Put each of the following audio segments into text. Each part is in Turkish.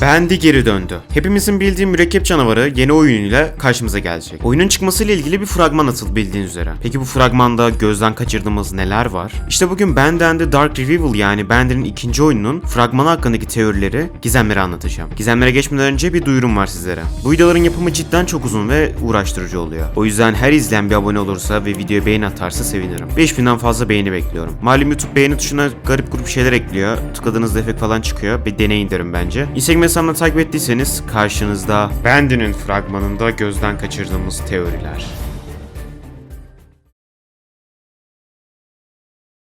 Bendi geri döndü. Hepimizin bildiği mürekkep canavarı yeni oyunuyla karşımıza gelecek. Oyunun çıkmasıyla ilgili bir fragman atıldı bildiğiniz üzere. Peki bu fragmanda gözden kaçırdığımız neler var? İşte bugün Band and the Dark Revival yani Band'in ikinci oyununun fragmanı hakkındaki teorileri, gizemleri anlatacağım. Gizemlere geçmeden önce bir duyurum var sizlere. Bu videoların yapımı cidden çok uzun ve uğraştırıcı oluyor. O yüzden her izleyen bir abone olursa ve videoya beğeni atarsa sevinirim. 5000'den fazla beğeni bekliyorum. Malum YouTube beğeni tuşuna garip grup şeyler ekliyor. Tıkladığınızda efekt falan çıkıyor. Bir deneyin derim bence. Instagram hesabımdan takip ettiyseniz karşınızda Band'inin fragmanında gözden kaçırdığımız teoriler.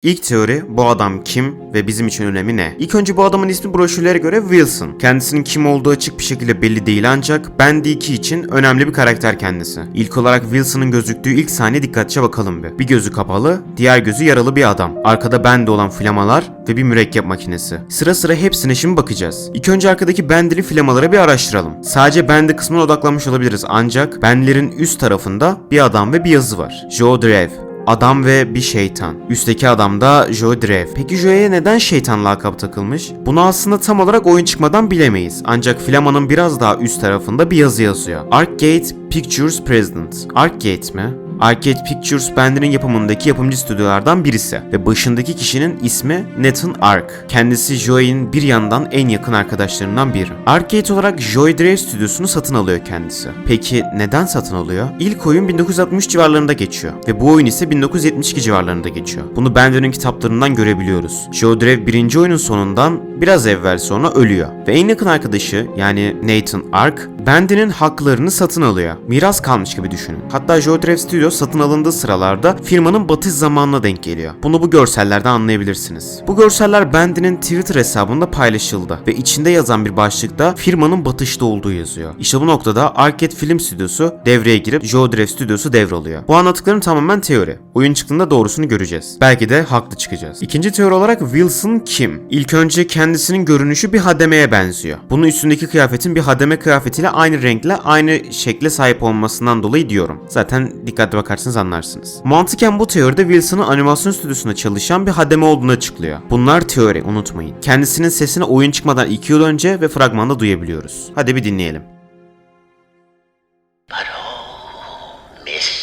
İlk teori bu adam kim ve bizim için önemi ne? İlk önce bu adamın ismi broşürlere göre Wilson. Kendisinin kim olduğu açık bir şekilde belli değil ancak Band 2 için önemli bir karakter kendisi. İlk olarak Wilson'ın gözüktüğü ilk sahne dikkatlice bakalım bir. Bir gözü kapalı, diğer gözü yaralı bir adam. Arkada Band'de olan flamalar ve bir mürekkep makinesi. Sıra sıra hepsine şimdi bakacağız. İlk önce arkadaki Band'li flamaları bir araştıralım. Sadece Band'e kısmına odaklanmış olabiliriz ancak Band'lerin üst tarafında bir adam ve bir yazı var. Joe Drev. Adam ve bir şeytan. Üstteki adam da Joe Drev. Peki Joe'ye neden şeytan lakabı takılmış? Bunu aslında tam olarak oyun çıkmadan bilemeyiz. Ancak Flama'nın biraz daha üst tarafında bir yazı yazıyor. Arcade Pictures President. Arcade mi? Arcade Pictures bandinin yapımındaki yapımcı stüdyolardan birisi ve başındaki kişinin ismi Nathan Ark. Kendisi Joey'in bir yandan en yakın arkadaşlarından biri. Arcade olarak Joey Drive stüdyosunu satın alıyor kendisi. Peki neden satın alıyor? İlk oyun 1960 civarlarında geçiyor ve bu oyun ise 1972 civarlarında geçiyor. Bunu Bender'in kitaplarından görebiliyoruz. Joe Drive birinci oyunun sonundan biraz evvel sonra ölüyor ve en yakın arkadaşı yani Nathan Ark Bender'in haklarını satın alıyor. Miras kalmış gibi düşünün. Hatta Joe Drive Studio satın alındığı sıralarda firmanın batış zamanına denk geliyor. Bunu bu görsellerden anlayabilirsiniz. Bu görseller Bender'in Twitter hesabında paylaşıldı ve içinde yazan bir başlıkta firmanın batışta olduğu yazıyor. İşte bu noktada Arcade Film Stüdyosu devreye girip Drive Stüdyosu devralıyor. Bu anlattıklarım tamamen teori. Oyun çıktığında doğrusunu göreceğiz. Belki de haklı çıkacağız. İkinci teori olarak Wilson kim? İlk önce kendisinin görünüşü bir hademeye benziyor. Bunun üstündeki kıyafetin bir hademe kıyafetiyle aynı renkle aynı şekle sahip olmasından dolayı diyorum. Zaten dikkatli bakarsanız anlarsınız. Mantıken bu teoride Wilson'ın animasyon stüdyosunda çalışan bir hademe olduğunu açıklıyor. Bunlar teori unutmayın. Kendisinin sesini oyun çıkmadan 2 yıl önce ve fragmanda duyabiliyoruz. Hadi bir dinleyelim. But Mr.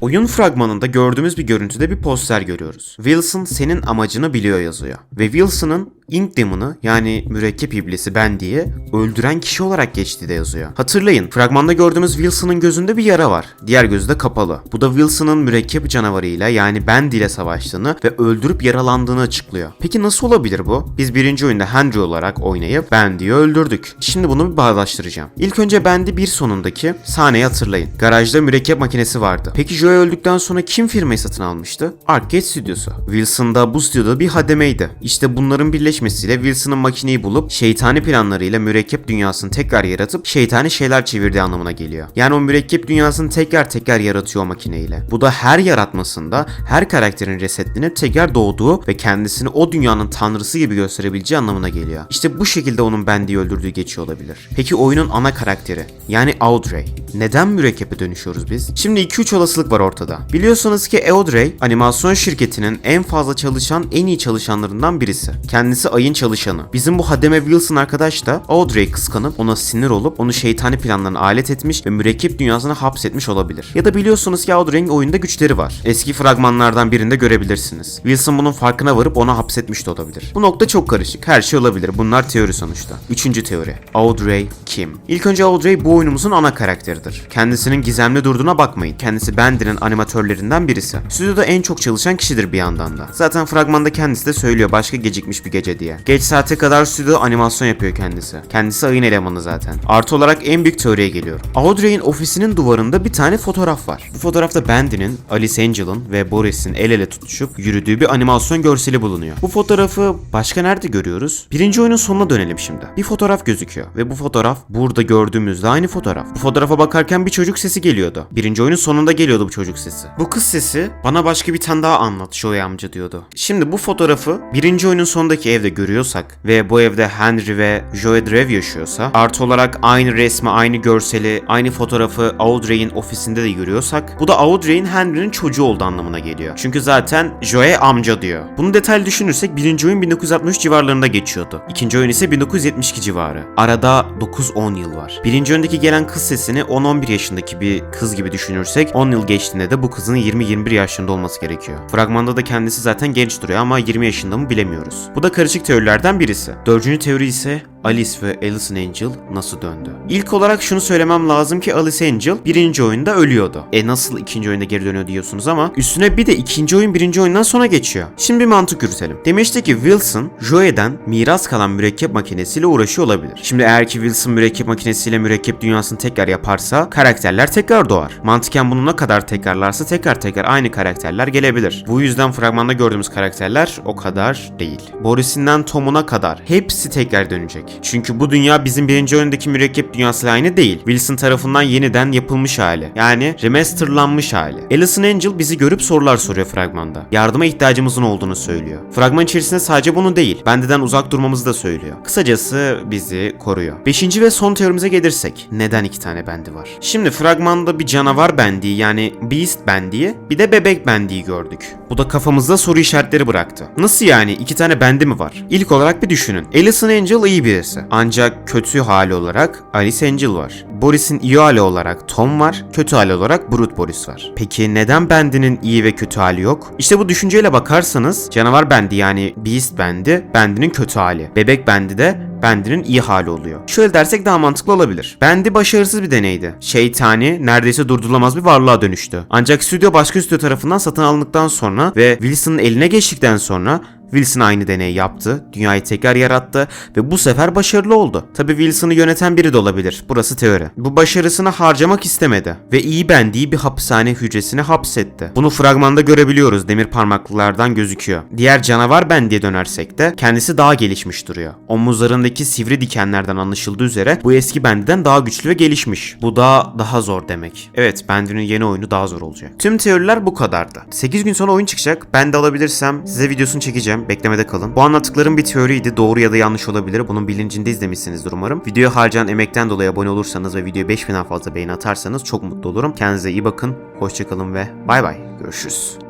Oyun fragmanında gördüğümüz bir görüntüde bir poster görüyoruz. Wilson senin amacını biliyor yazıyor. Ve Wilson'ın Ink Demon'ı yani mürekkep iblisi ben diye öldüren kişi olarak geçtiği de yazıyor. Hatırlayın fragmanda gördüğümüz Wilson'ın gözünde bir yara var. Diğer gözü de kapalı. Bu da Wilson'ın mürekkep canavarıyla yani Band ile savaştığını ve öldürüp yaralandığını açıklıyor. Peki nasıl olabilir bu? Biz birinci oyunda Henry olarak oynayıp Bandy'yi öldürdük. Şimdi bunu bir bağdaştıracağım. İlk önce Bandy bir sonundaki sahneyi hatırlayın. Garajda mürekkep makinesi vardı. Peki Joey öldükten sonra kim firmayı satın almıştı? Arcade stüdyosu. Wilson da bu stüdyoda bir hademeydi. İşte bunların birleşmesiyle Wilson'ın makineyi bulup şeytani planlarıyla mürekkep dünyasını tekrar yaratıp şeytani şeyler çevirdiği anlamına geliyor. Yani o mürekkep dünyasını tekrar tekrar yaratıyor o makineyle. Bu da her yaratmasında her karakterin resetliğine tekrar doğduğu ve kendisini o dünyanın tanrısı gibi gösterebileceği anlamına geliyor. İşte bu şekilde onun Bendy'yi öldürdüğü geçiyor olabilir. Peki oyunun ana karakteri yani Audrey. Neden mürekkepe dönüşüyoruz biz? Şimdi 2-3 olasılık var ortada. Biliyorsunuz ki Audrey animasyon şirketinin en fazla çalışan en iyi çalışanlarından birisi. Kendisi ayın çalışanı. Bizim bu Hademe Wilson arkadaş da Audrey'i kıskanıp ona sinir olup onu şeytani planlarına alet etmiş ve mürekkep dünyasına hapsetmiş olabilir. Ya da biliyorsunuz ki Audrey'in oyunda güçleri var. Eski fragmanlardan birinde görebilirsiniz. Wilson bunun farkına varıp onu hapsetmiş de olabilir. Bu nokta çok karışık. Her şey olabilir. Bunlar teori sonuçta. Üçüncü teori. Audrey kim? İlk önce Audrey bu oyunumuzun ana karakteridir. Kendisinin gizemli durduğuna bakmayın. Kendisi Bendy'nin animatörlerinden birisi. Stüdyoda en çok çalışan kişidir bir yandan da. Zaten fragmanda kendisi de söylüyor başka gecikmiş bir gece diye. Geç saate kadar stüdyoda animasyon yapıyor kendisi. Kendisi ayın elemanı zaten. Artı olarak en büyük teoriye geliyorum. Audrey'in ofisinin duvarında bir tane fotoğraf var. Bu fotoğrafta Bendy'nin, Alice Angel'ın ve Boris'in el ele tutuşup yürüdüğü bir animasyon görseli bulunuyor. Bu fotoğrafı başka nerede görüyoruz? Birinci oyunun sonuna dönelim şimdi. Bir fotoğraf gözüküyor ve bu fotoğraf burada gördüğümüzde aynı fotoğraf. Bu fotoğrafa bakarken bir çocuk sesi geliyordu. Birinci oyunun sonunda geliyordu bu çocuk sesi. Bu kız sesi bana başka bir tane daha anlat Joey amca diyordu. Şimdi bu fotoğrafı birinci oyunun sonundaki evde görüyorsak ve bu evde Henry ve Joey Drew yaşıyorsa artı olarak aynı resmi, aynı görseli, aynı fotoğrafı Audrey'in ofisinde de görüyorsak bu da Audrey'in Henry'nin çocuğu olduğu anlamına geliyor. Çünkü zaten Joey amca diyor. Bunu detaylı düşünürsek birinci oyun 1963 civarlarında geçiyordu. İkinci oyun ise 1972 civarı. Arada 9-10 yıl var. Birinci oyundaki gelen kız sesini 10-11 yaşındaki bir kız gibi düşünürsek 10 yıl geçtiğinde de bu kızın 20-21 yaşında olması gerekiyor. Fragmanda da kendisi zaten genç duruyor ama 20 yaşında mı bilemiyoruz. Bu da karışık teorilerden birisi. Dördüncü teori ise Alice ve Alison Angel nasıl döndü? İlk olarak şunu söylemem lazım ki Alice Angel birinci oyunda ölüyordu. E nasıl ikinci oyunda geri dönüyor diyorsunuz ama üstüne bir de ikinci oyun birinci oyundan sonra geçiyor. Şimdi bir mantık yürütelim. Demişti ki Wilson, Joey'den miras kalan mürekkep makinesiyle uğraşıyor olabilir. Şimdi eğer ki Wilson mürekkep makinesiyle mürekkep dünyasını tekrar yaparsa karakterler tekrar doğar. Mantıken bunu ne kadar tekrarlarsa tekrar tekrar aynı karakterler gelebilir. Bu yüzden fragmanda gördüğümüz karakterler o kadar değil. Boris'inden Tom'una kadar hepsi tekrar dönecek. Çünkü bu dünya bizim birinci oyundaki mürekkep dünyasıyla aynı değil. Wilson tarafından yeniden yapılmış hali. Yani remasterlanmış hali. Alison Angel bizi görüp sorular soruyor fragmanda. Yardıma ihtiyacımızın olduğunu söylüyor. Fragman içerisinde sadece bunu değil, Bendy'den uzak durmamızı da söylüyor. Kısacası bizi koruyor. Beşinci ve son teorimize gelirsek. Neden iki tane Bendy var? Şimdi fragmanda bir canavar Bendy yani Beast Bendy'yi bir de bebek Bendy'yi gördük. Bu da kafamızda soru işaretleri bıraktı. Nasıl yani? iki tane Bendy mi var? İlk olarak bir düşünün. Alison Angel iyi birisi. Ancak kötü hali olarak Alice Angel var. Boris'in iyi hali olarak Tom var. Kötü hali olarak Brute Boris var. Peki neden Bendy'nin iyi ve kötü hali yok? İşte bu düşünceyle bakarsanız canavar Bendy yani Beast Bendy, Bendy'nin kötü hali. Bebek Bendy de Bendy'nin iyi hali oluyor. Şöyle dersek daha mantıklı olabilir. Bendy başarısız bir deneydi. Şeytani, neredeyse durdurulamaz bir varlığa dönüştü. Ancak stüdyo başka stüdyo tarafından satın alındıktan sonra ve Wilson'ın eline geçtikten sonra Wilson aynı deneyi yaptı, dünyayı tekrar yarattı ve bu sefer başarılı oldu. Tabi Wilson'ı yöneten biri de olabilir. Burası teori. Bu başarısını harcamak istemedi ve iyi bendiği bir hapishane hücresine hapsetti. Bunu fragmanda görebiliyoruz demir parmaklılardan gözüküyor. Diğer canavar bendiye dönersek de kendisi daha gelişmiş duruyor. Omuzlarındaki sivri dikenlerden anlaşıldığı üzere bu eski bendiden daha güçlü ve gelişmiş. Bu da daha zor demek. Evet bendinin yeni oyunu daha zor olacak. Tüm teoriler bu kadardı. 8 gün sonra oyun çıkacak. Ben de alabilirsem size videosunu çekeceğim. Beklemede kalın. Bu anlattıklarım bir teoriydi. Doğru ya da yanlış olabilir. Bunun bilincinde izlemişsinizdir umarım. Videoya harcayan emekten dolayı abone olursanız ve videoya 5000'den fazla beğeni atarsanız çok mutlu olurum. Kendinize iyi bakın. Hoşçakalın ve bay bay. Görüşürüz.